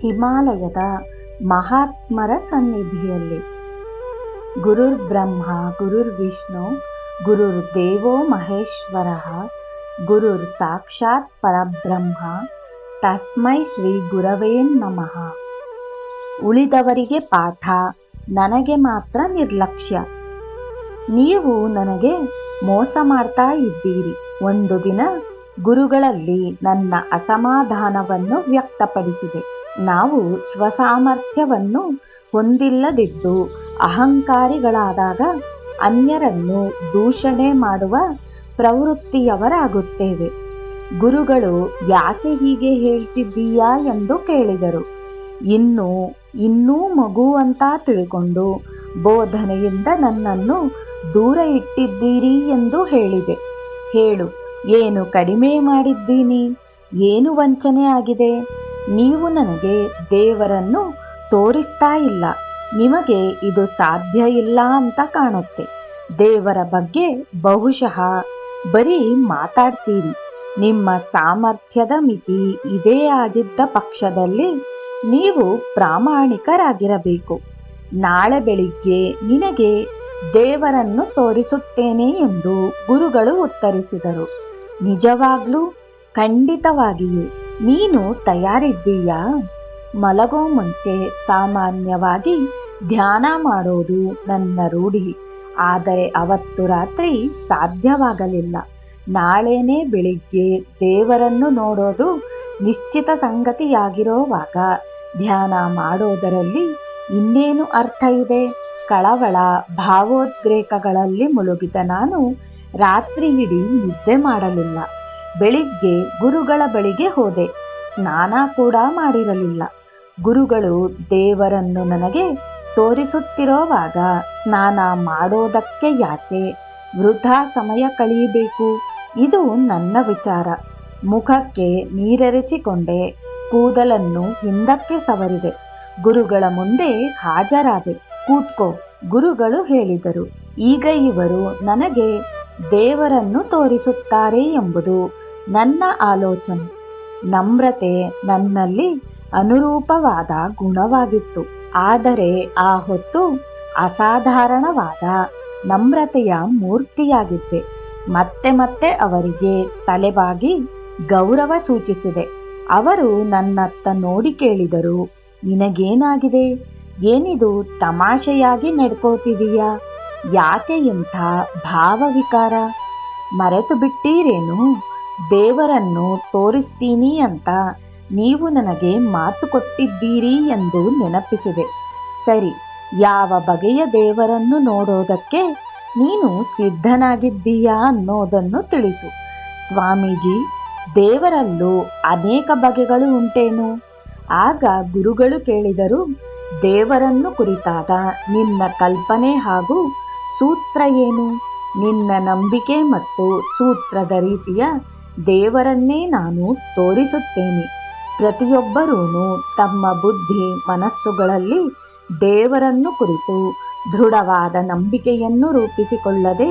ಹಿಮಾಲಯದ ಮಹಾತ್ಮರ ಸನ್ನಿಧಿಯಲ್ಲಿ. ಗುರುರ್ ಬ್ರಹ್ಮ ಗುರುರ್ ವಿಷ್ಣು ಗುರುರ್ ದೇವೋ ಮಹೇಶ್ವರ ಗುರುರ್ ಸಾಕ್ಷಾತ್ ಪರಬ್ರಹ್ಮ, ತಸ್ಮೈ ಶ್ರೀ ಗುರವೇ ನಮಃ. ಉಳಿದವರಿಗೆ ಪಾಠ, ನನಗೆ ಮಾತ್ರ ನಿರ್ಲಕ್ಷ್ಯ. ನೀವು ನನಗೆ ಮೋಸ ಮಾಡ್ತಾ ಇದ್ದೀರಿ. ಒಂದು ದಿನ ಗುರುಗಳಲ್ಲಿ ನನ್ನ ಅಸಮಾಧಾನವನ್ನು ವ್ಯಕ್ತಪಡಿಸಿದೆ. ನಾವು ಸ್ವಸಾಮರ್ಥ್ಯವನ್ನು ಹೊಂದಿಲ್ಲದಿದ್ದು ಅಹಂಕಾರಿಗಳಾದಾಗ ಅನ್ಯರನ್ನು ದೂಷಣೆ ಮಾಡುವ ಪ್ರವೃತ್ತಿಯವರಾಗುತ್ತೇವೆ. ಗುರುಗಳು ಯಾಕೆ ಹೀಗೆ ಹೇಳ್ತಿದ್ದೀಯಾ ಎಂದು ಕೇಳಿದರು. ಇನ್ನು, ಇನ್ನೂ ಮಗು ಅಂತ ತಿಳ್ಕೊಂಡು ಬೋಧನೆಯಿಂದ ನನ್ನನ್ನು ದೂರ ಇಟ್ಟಿದ್ದೀರಿ ಎಂದು ಹೇಳಿದೆ. ಹೇಳು, ಏನು ಕಡಿಮೆ ಮಾಡಿದ್ದೀನಿ? ಏನು ವಂಚನೆ ಆಗಿದೆ? ನೀವು ನನಗೆ ದೇವರನ್ನು ತೋರಿಸ್ತಾ ಇಲ್ಲ. ನಿಮಗೆ ಇದು ಸಾಧ್ಯ ಇಲ್ಲ ಅಂತ ಕಾಣುತ್ತೆ. ದೇವರ ಬಗ್ಗೆ ಬಹುಶಃ ಬರೀ ಮಾತಾಡ್ತೀರಿ. ನಿಮ್ಮ ಸಾಮರ್ಥ್ಯದ ಮಿತಿ ಇದೇ ಆಗಿದ್ದ ಪಕ್ಷದಲ್ಲಿ ನೀವು ಪ್ರಾಮಾಣಿಕರಾಗಿರಬೇಕು. ನಾಳೆ ಬೆಳಿಗ್ಗೆ ನಿನಗೆ ದೇವರನ್ನು ತೋರಿಸುತ್ತೇನೆ ಎಂದು ಗುರುಗಳು ಉತ್ತರಿಸಿದರು. ನಿಜವಾಗ್ಲೂ ಖಂಡಿತವಾಗಿಯೂ ನೀನು ತಯಾರಿದ್ದೀಯಾ? ಮಲಗೋ ಮುಂಚೆ ಸಾಮಾನ್ಯವಾಗಿ ಧ್ಯಾನ ಮಾಡೋದು ನನ್ನ ರೂಢಿ. ಆದರೆ ಅವತ್ತು ರಾತ್ರಿ ಸಾಧ್ಯವಾಗಲಿಲ್ಲ. ನಾಳೆನೇ ಬೆಳಿಗ್ಗೆ ದೇವರನ್ನು ನೋಡೋದು ನಿಶ್ಚಿತ ಸಂಗತಿಯಾಗಿರೋವಾಗ ಧ್ಯಾನ ಮಾಡೋದರಲ್ಲಿ ಇನ್ನೇನು ಅರ್ಥ ಇದೆ? ಕಳವಳ ಭಾವೋದ್ರೇಕಗಳಲ್ಲಿ ಮುಳುಗಿದ ನಾನು ರಾತ್ರಿ ಇಡೀ ನಿದ್ದೆ ಮಾಡಲಿಲ್ಲ. ಬೆಳಿಗ್ಗೆ ಗುರುಗಳ ಬಳಿಗೆ ಹೋದೆ. ಸ್ನಾನ ಕೂಡ ಮಾಡಿರಲಿಲ್ಲ. ಗುರುಗಳು ದೇವರನ್ನು ನನಗೆ ತೋರಿಸುತ್ತಿರೋವಾಗ ಸ್ನಾನ ಮಾಡೋದಕ್ಕೆ ಯಾಕೆ? ವೃಥಾ ಸಮಯ ಕಳೆಯಬೇಕು. ಇದು ನನ್ನ ವಿಚಾರ. ಮುಖಕ್ಕೆ ನೀರೆರೆಚಿಕೊಂಡೆ. ಕೂದಲನ್ನು ಹಿಂದಕ್ಕೆ ಸವರಿದೆ. ಗುರುಗಳ ಮುಂದೆ ಹಾಜರಾದೆ. ಕೂತ್ಕೋ, ಗುರುಗಳು ಹೇಳಿದರು. ಈಗ ಇವರು ನನಗೆ ದೇವರನ್ನು ತೋರಿಸುತ್ತಾರೆ ಎಂಬುದು ನನ್ನ ಆಲೋಚನೆ ನಮ್ರತೆ ನನ್ನಲ್ಲಿ ಅನುರೂಪವಾದ ಗುಣವಾಗಿತ್ತು. ಆದರೆ ಆ ಹೊತ್ತು ಅಸಾಧಾರಣವಾದ ನಮ್ರತೆಯ ಮೂರ್ತಿಯಾಗಿದ್ದೆ. ಮತ್ತೆ ಮತ್ತೆ ಅವರಿಗೆ ತಲೆಬಾಗಿ ಗೌರವ ಸೂಚಿಸಿದೆ. ಅವರು ನನ್ನತ್ತ ನೋಡಿ ಕೇಳಿದರು, ನಿನಗೇನಾಗಿದೆ? ಏನಿದು ತಮಾಷೆಯಾಗಿ ನಡ್ಕೋತಿದೀಯಾ? ಯಾಕೆ ಇಂಥ ಭಾವವಿಕಾರ? ಮರೆತು ಬಿಟ್ಟೀರೇನು? ದೇವರನ್ನು ತೋರಿಸ್ತೀನಿ ಅಂತ ನೀವು ನನಗೆ ಮಾತು ಕೊಟ್ಟಿದ್ದೀರಿ ಎಂದು ನೆನಪಿಸಿದೆ. ಸರಿ, ಯಾವ ಬಗೆಯ ದೇವರನ್ನು ನೋಡೋದಕ್ಕೆ ನೀನು ಸಿದ್ಧನಾಗಿದ್ದೀಯಾ ಅನ್ನೋದನ್ನು ತಿಳಿಸು. ಸ್ವಾಮೀಜಿ, ದೇವರಲ್ಲೂ ಅನೇಕ ಬಗೆಗಳು ಉಂಟೇನು? ಆಗ ಗುರುಗಳು ಕೇಳಿದರು, ದೇವರನ್ನು ಕುರಿತಾದ ನಿನ್ನ ಕಲ್ಪನೆ ಹಾಗೂ ಸೂತ್ರ ಏನು? ನಿನ್ನ ನಂಬಿಕೆ ಮತ್ತು ಸೂತ್ರದ ರೀತಿಯ ದೇವರನ್ನೇ ನಾನು ತೋರಿಸುತ್ತೇನೆ. ಪ್ರತಿಯೊಬ್ಬರೂ ತಮ್ಮ ಬುದ್ಧಿ ಮನಸ್ಸುಗಳಲ್ಲಿ ದೇವರನ್ನು ಕುರಿತು ದೃಢವಾದ ನಂಬಿಕೆಯನ್ನು ರೂಪಿಸಿಕೊಳ್ಳದೆ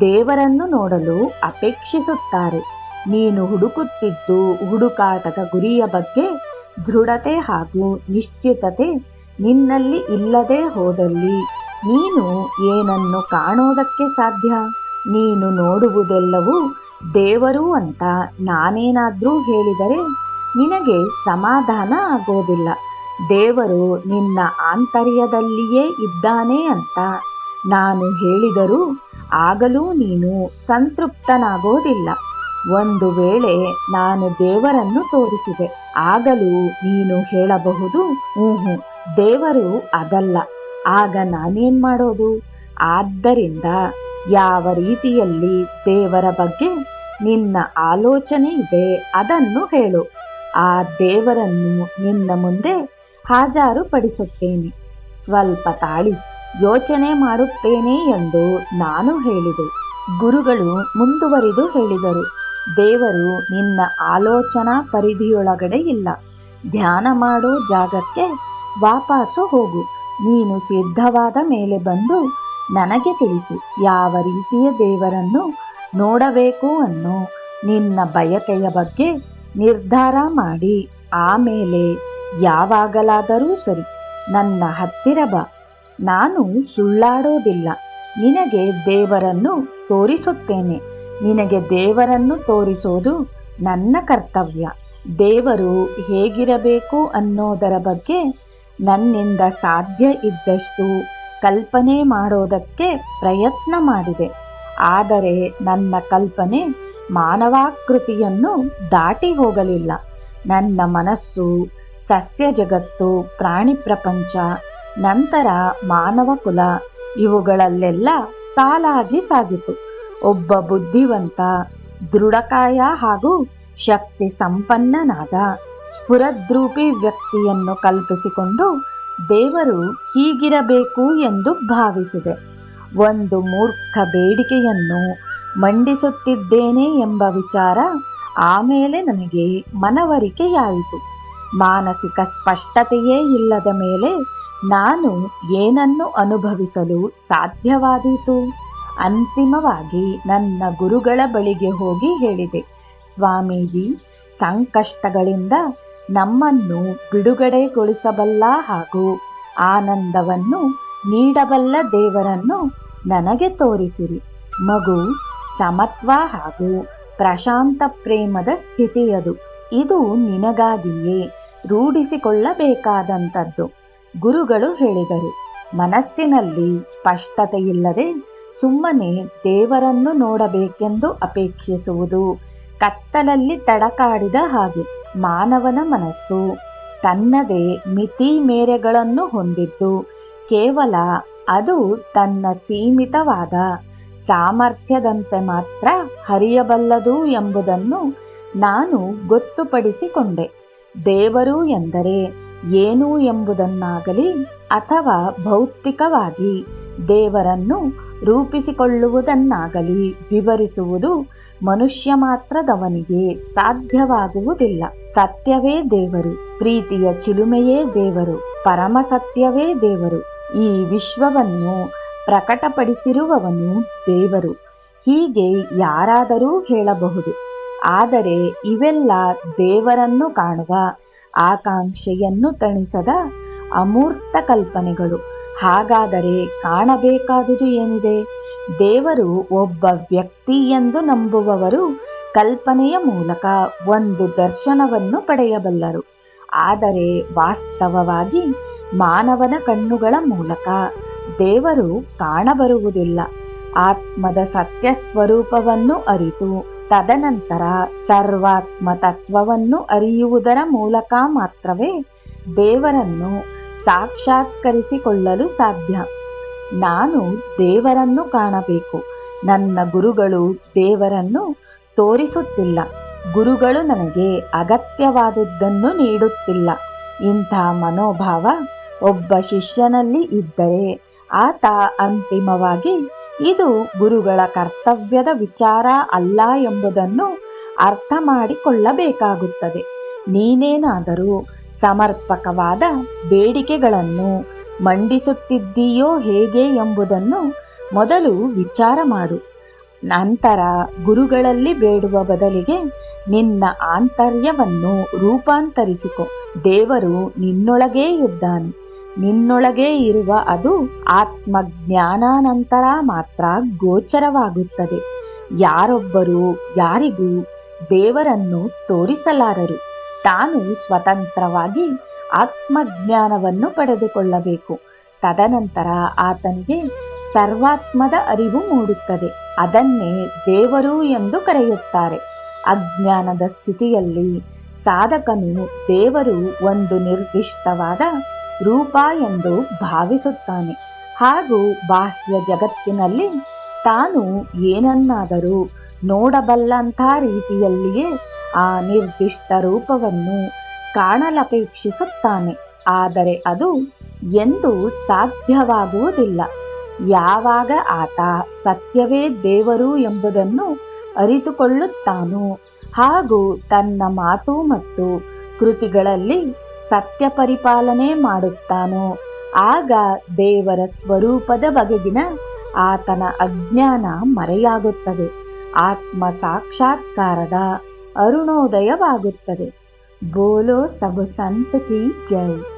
ದೇವರನ್ನು ನೋಡಲು ಅಪೇಕ್ಷಿಸುತ್ತಾರೆ. ನೀನು ಹುಡುಕುತ್ತಿದ್ದು ಹುಡುಕಾಟದ ಗುರಿಯ ಬಗ್ಗೆ ದೃಢತೆ ಹಾಗೂ ನಿಶ್ಚಿತತೆ ನಿನ್ನಲ್ಲಿ ಇಲ್ಲದೆ ಹೋದಲ್ಲಿ ನೀನು ಏನನ್ನು ಕಾಣೋದಕ್ಕೆ ಸಾಧ್ಯ? ನೀನು ನೋಡುವುದೆಲ್ಲವೂ ದೇವರು ಅಂತ ನಾನೇನಾದರೂ ಹೇಳಿದರೆ ನಿನಗೆ ಸಮಾಧಾನ ಆಗೋದಿಲ್ಲ. ದೇವರು ನಿನ್ನ ಆಂತರ್ಯದಲ್ಲಿಯೇ ಇದ್ದಾನೆ ಅಂತ ನಾನು ಹೇಳಿದರೂ ಆಗಲೂ ನೀನು ಸಂತೃಪ್ತನಾಗೋದಿಲ್ಲ. ಒಂದು ವೇಳೆ ನಾನು ದೇವರನ್ನು ತೋರಿಸಿದೆ, ಆಗಲೂ ನೀನು ಹೇಳಬಹುದು ಹ್ಞೂ ದೇವರು ಅದಲ್ಲ. ಆಗ ನಾನೇನ್ ಮಾಡೋದು? ಆದ್ದರಿಂದ ಯಾವ ರೀತಿಯಲ್ಲಿ ದೇವರ ಬಗ್ಗೆ ನಿನ್ನ ಆಲೋಚನೆ ಇದೆ, ಅದನ್ನು ಹೇಳು. ಆ ದೇವರನ್ನು ನಿನ್ನ ಮುಂದೆ ಹಾಜರುಪಡಿಸುತ್ತೇನೆ. ಸ್ವಲ್ಪ ತಾಳಿ ಯೋಚನೆ ಮಾಡುತ್ತೇನೆ ಎಂದು ನಾನು ಹೇಳಿದೆ. ಗುರುಗಳು ಮುಂದುವರಿದು ಹೇಳಿದರು. ದೇವರು ನಿನ್ನ ಆಲೋಚನಾ ಪರಿಧಿಯೊಳಗಡೆ ಇಲ್ಲ. ಧ್ಯಾನ ಮಾಡೋ ಜಾಗಕ್ಕೆ ವಾಪಸ್ಸು ಹೋಗು. ನೀನು ಸಿದ್ಧವಾದ ಮೇಲೆ ಬಂದು ನನಗೆ ತಿಳಿಸು. ಯಾವ ರೀತಿಯ ದೇವರನ್ನು ನೋಡಬೇಕು ಅನ್ನೋ ನಿನ್ನ ಬಯಕೆಯ ಬಗ್ಗೆ ನಿರ್ಧಾರ ಮಾಡಿ. ಆಮೇಲೆ ಯಾವಾಗಲಾದರೂ ಸರಿ, ನನ್ನ ಹತ್ತಿರ ಬಾ. ನಾನು ಸುಳ್ಳಾಡೋದಿಲ್ಲ. ನಿನಗೆ ದೇವರನ್ನು ತೋರಿಸುತ್ತೇನೆ. ನಿನಗೆ ದೇವರನ್ನು ತೋರಿಸೋದು ನನ್ನ ಕರ್ತವ್ಯ. ದೇವರು ಹೇಗಿರಬೇಕು ಅನ್ನೋದರ ಬಗ್ಗೆ ನನ್ನಿಂದ ಸಾಧ್ಯ ಇದ್ದಷ್ಟು ಕಲ್ಪನೆ ಮಾಡೋದಕ್ಕೆ ಪ್ರಯತ್ನ ಮಾಡಿದೆ. ಆದರೆ ನನ್ನ ಕಲ್ಪನೆ ಮಾನವಾಕೃತಿಯನ್ನು ದಾಟಿ ಹೋಗಲಿಲ್ಲ. ನನ್ನ ಮನಸ್ಸು, ಸಸ್ಯ ಜಗತ್ತು, ಪ್ರಾಣಿ ಪ್ರಪಂಚ, ನಂತರ ಮಾನವ ಕುಲ, ಇವುಗಳಲ್ಲೆಲ್ಲ ಸಾಲಾಗಿ ಸಾಗಿತು. ಒಬ್ಬ ಬುದ್ಧಿವಂತ, ದೃಢಕಾಯ ಹಾಗೂ ಶಕ್ತಿ ಸಂಪನ್ನನಾದ, ಸ್ಫುರದ್ರೂಪಿ ವ್ಯಕ್ತಿಯನ್ನು ಕಲ್ಪಿಸಿಕೊಂಡು ದೇವರು ಹೀಗಿರಬೇಕು ಎಂದು ಭಾವಿಸಿದೆ. ಒಂದು ಮೂರ್ಖ ಬೇಡಿಕೆಯನ್ನು ಮಂಡಿಸುತ್ತಿದ್ದೇನೆ ಎಂಬ ವಿಚಾರ ಆಮೇಲೆ ನನಗೆ ಮನವರಿಕೆಯಾಯಿತು. ಮಾನಸಿಕ ಸ್ಪಷ್ಟತೆಯೇ ಇಲ್ಲದ ಮೇಲೆ ನಾನು ಏನನ್ನು ಅನುಭವಿಸಲು ಸಾಧ್ಯವಾದೀತು? ಅಂತಿಮವಾಗಿ ನನ್ನ ಗುರುಗಳ ಬಳಿಗೆ ಹೋಗಿ ಹೇಳಿದೆ, ಸ್ವಾಮೀಜಿ, ಸಂಕಷ್ಟಗಳಿಂದ ನಮ್ಮನ್ನು ಬಿಡುಗಡೆಗೊಳಿಸಬಲ್ಲ ಹಾಗೂ ಆನಂದವನ್ನು ನೀಡಬಲ್ಲ ದೇವರನ್ನು ನನಗೆ ತೋರಿಸಿರಿ. ಮಗು ಸಮತ್ವ ಹಾಗೂ ಪ್ರಶಾಂತ ಪ್ರೇಮದ ಸ್ಥಿತಿಯದು. ಇದು ನಿನಗಾಗಿಯೇ ರೂಢಿಸಿಕೊಳ್ಳಬೇಕಾದಂಥದ್ದು, ಗುರುಗಳು ಹೇಳಿದರು. ಮನಸ್ಸಿನಲ್ಲಿ ಸ್ಪಷ್ಟತೆಯಿಲ್ಲದೆ ಸುಮ್ಮನೆ ದೇವರನ್ನು ನೋಡಬೇಕೆಂದು ಅಪೇಕ್ಷಿಸುವುದು ಕತ್ತಲಲ್ಲಿ ತಡಕಾಡಿದ ಹಾಗೆ. ಮಾನವನ ಮನಸ್ಸು ತನ್ನದೇ ಮಿತಿ ಮೇರೆಗಳನ್ನು ಹೊಂದಿದ್ದು ಕೇವಲ ಅದು ತನ್ನ ಸೀಮಿತವಾದ ಸಾಮರ್ಥ್ಯದಂತೆ ಮಾತ್ರ ಹರಿಯಬಲ್ಲದು ಎಂಬುದನ್ನು ನಾನು ಗೊತ್ತುಪಡಿಸಿಕೊಂಡೆ. ದೇವರು ಎಂದರೆ ಏನು ಎಂಬುದನ್ನಾಗಲಿ ಅಥವಾ ಭೌತಿಕವಾಗಿ ದೇವರನ್ನು ರೂಪಿಸಿಕೊಳ್ಳುವುದನ್ನಾಗಲಿ ವಿವರಿಸುವುದು ಮನುಷ್ಯ ಮಾತ್ರದವನಿಗೆ ಸಾಧ್ಯವಾಗುವುದಿಲ್ಲ. ಸತ್ಯವೇ ದೇವರು, ಪ್ರೀತಿಯ ಚಿಲುಮೆಯೇ ದೇವರು, ಪರಮ ಸತ್ಯವೇ ದೇವರು. ಈ ವಿಶ್ವವನ್ನು ಪ್ರಕಟಪಡಿಸಿರುವವನು ದೇವರು. ಹೀಗೆ ಯಾರಾದರೂ ಹೇಳಬಹುದು, ಆದರೆ ಇವೆಲ್ಲ ದೇವರನ್ನು ಕಾಣುವ ಆಕಾಂಕ್ಷೆಯನ್ನು ತಣಿಸದ ಅಮೂರ್ತ ಕಲ್ಪನೆಗಳು. ಹಾಗಾದರೆ ಕಾಣಬೇಕಾದುದು ಏನಿದೆ? ದೇವರು ಒಬ್ಬ ವ್ಯಕ್ತಿ ಎಂದು ನಂಬುವವರು ಕಲ್ಪನೆಯ ಮೂಲಕ ಒಂದು ದರ್ಶನವನ್ನು ಪಡೆಯಬಲ್ಲರು. ಆದರೆ ವಾಸ್ತವವಾಗಿ ಮಾನವನ ಕಣ್ಣುಗಳ ಮೂಲಕ. ದೇವರು ಕಾಣಬರುವುದಿಲ್ಲ. ಆತ್ಮದ ಸತ್ಯ ಸ್ವರೂಪವನ್ನು ಅರಿತು, ತದನಂತರ ಸರ್ವಾತ್ಮ ತತ್ವವನ್ನು ಅರಿಯುವುದರ ಮೂಲಕ ಮಾತ್ರವೇ ದೇವರನ್ನು ಸಾಕ್ಷಾತ್ಕರಿಸಿಕೊಳ್ಳಲು ಸಾಧ್ಯ. ನಾನು ದೇವರನ್ನು ಕಾಣಬೇಕು. ನನ್ನ ಗುರುಗಳು ದೇವರನ್ನು ತೋರಿಸುತ್ತಿಲ್ಲ. ಗುರುಗಳು ನನಗೆ ಅಗತ್ಯವಾದದ್ದನ್ನು ನೀಡುತ್ತಿಲ್ಲ. ಇಂಥ ಮನೋಭಾವ ಒಬ್ಬ ಶಿಷ್ಯನಲ್ಲಿ ಇದ್ದರೆ ಆತ ಅಂತಿಮವಾಗಿ ಇದು ಗುರುಗಳ ಕರ್ತವ್ಯದ ವಿಚಾರ ಅಲ್ಲ ಎಂಬುದನ್ನು ಅರ್ಥ ಮಾಡಿಕೊಳ್ಳಬೇಕಾಗುತ್ತದೆ. ನೀನೇನಾದರೂ ಸಮರ್ಪಕವಾದ ಬೇಡಿಕೆಗಳನ್ನು ಮಂಡಿಸುತ್ತಿದ್ದೀಯೋ ಹೇಗೆ ಎಂಬುದನ್ನು ಮೊದಲು ವಿಚಾರ ಮಾಡು. ನಂತರ ಗುರುಗಳಲ್ಲಿ ಬೇಡುವ ಬದಲಿಗೆ ನಿನ್ನ ಆಂತರ್ಯವನ್ನು ರೂಪಾಂತರಿಸಿಕೊ. ದೇವರು ನಿನ್ನೊಳಗೇ ಇದ್ದಾನೆ. ನಿನ್ನೊಳಗೇ ಇರುವ ಅದು ಆತ್ಮಜ್ಞಾನಾನಂತರ ಮಾತ್ರ ಗೋಚರವಾಗುತ್ತದೆ. ಯಾರೊಬ್ಬರು ಯಾರಿಗೂ ದೇವರನ್ನು ತೋರಿಸಲಾರರು. ತಾನು ಸ್ವತಂತ್ರವಾಗಿ ಆತ್ಮಜ್ಞಾನವನ್ನು ಪಡೆದುಕೊಳ್ಳಬೇಕು. ತದನಂತರ ಆತನಿಗೆ ಸರ್ವಾತ್ಮದ ಅರಿವು ಮೂಡುತ್ತದೆ. ಅದನ್ನೇ ದೇವರು ಎಂದು ಕರೆಯುತ್ತಾರೆ. ಅಜ್ಞಾನದ ಸ್ಥಿತಿಯಲ್ಲಿ ಸಾಧಕನು ದೇವರು ಒಂದು ನಿರ್ದಿಷ್ಟವಾದ ರೂಪ ಎಂದು ಭಾವಿಸುತ್ತಾನೆ. ಹಾಗೂ ಬಾಹ್ಯ ಜಗತ್ತಿನಲ್ಲಿ ತಾನು ಏನನ್ನಾದರೂ ನೋಡಬಲ್ಲಂಥ ರೀತಿಯಲ್ಲಿಯೇ ಆ ನಿರ್ದಿಷ್ಟ ರೂಪವನ್ನು ಕಾಣಲಪೇಕ್ಷಿಸುತ್ತಾನೆ. ಆದರೆ ಅದು ಎಂದು ಸಾಧ್ಯವಾಗುವುದಿಲ್ಲ. ಯಾವಾಗ ಆತ ಸತ್ಯವೇ ದೇವರು ಎಂಬುದನ್ನು ಅರಿತುಕೊಳ್ಳುತ್ತಾನೋ ಹಾಗೂ ತನ್ನ ಮಾತು ಮತ್ತು ಕೃತಿಗಳಲ್ಲಿ ಸತ್ಯ ಪರಿಪಾಲನೆ ಮಾಡುತ್ತಾನೋ. ಆಗ ದೇವರ ಸ್ವರೂಪದ ಬಗೆಗಿನ ಆತನ ಅಜ್ಞಾನ ಮರೆಯಾಗುತ್ತದೆ. ಆತ್ಮ ಸಾಕ್ಷಾತ್ಕಾರದ ಅರುಣೋದಯವಾಗುತ್ತದೆ. ಬೋಲೋ ಸಬ್ ಸಂತತಿ ಜೈ.